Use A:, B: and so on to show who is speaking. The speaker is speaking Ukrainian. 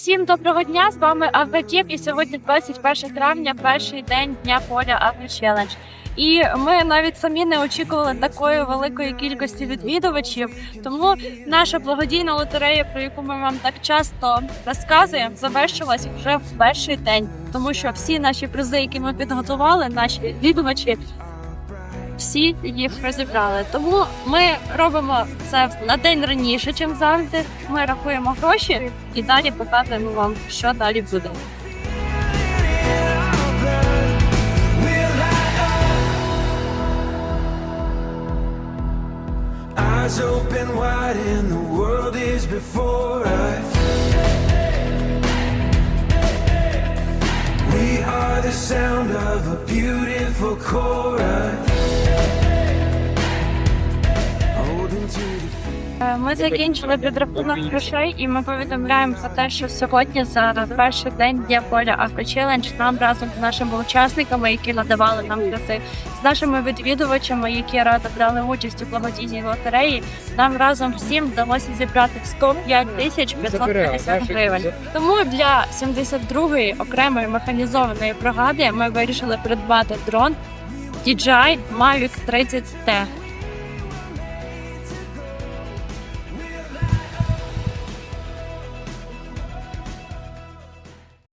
A: Всім доброго дня! З вами Авротіп і сьогодні 21 травня, перший день дня поля Агро Челендж. І ми навіть самі не очікували такої великої кількості відвідувачів. Тому наша благодійна лотерея, про яку ми вам так часто розказуємо, завершилась вже в перший день, тому що всі наші призи, які ми підготували, наші відвідувачі. Всі їх розібрали. Тому ми робимо це на день раніше, ніж завжди. Ми рахуємо гроші і далі показуємо вам, що далі буде.
B: Eyes open wide and the world is before us. We are the sound of a beautiful chorus.
A: Ми закінчили підрахунок грошей, і ми повідомляємо про те, що сьогодні за перший день дня поля Авточелендж нам разом з нашими учасниками, які надавали нам призи, з нашими відвідувачами, які радо брали участь у благодійній лотереї, нам разом всім вдалося зібрати 105 тисяч 550 гривень. Тому для 72-ї окремої механізованої бригади ми вирішили придбати дрон DJI Mavic 30T.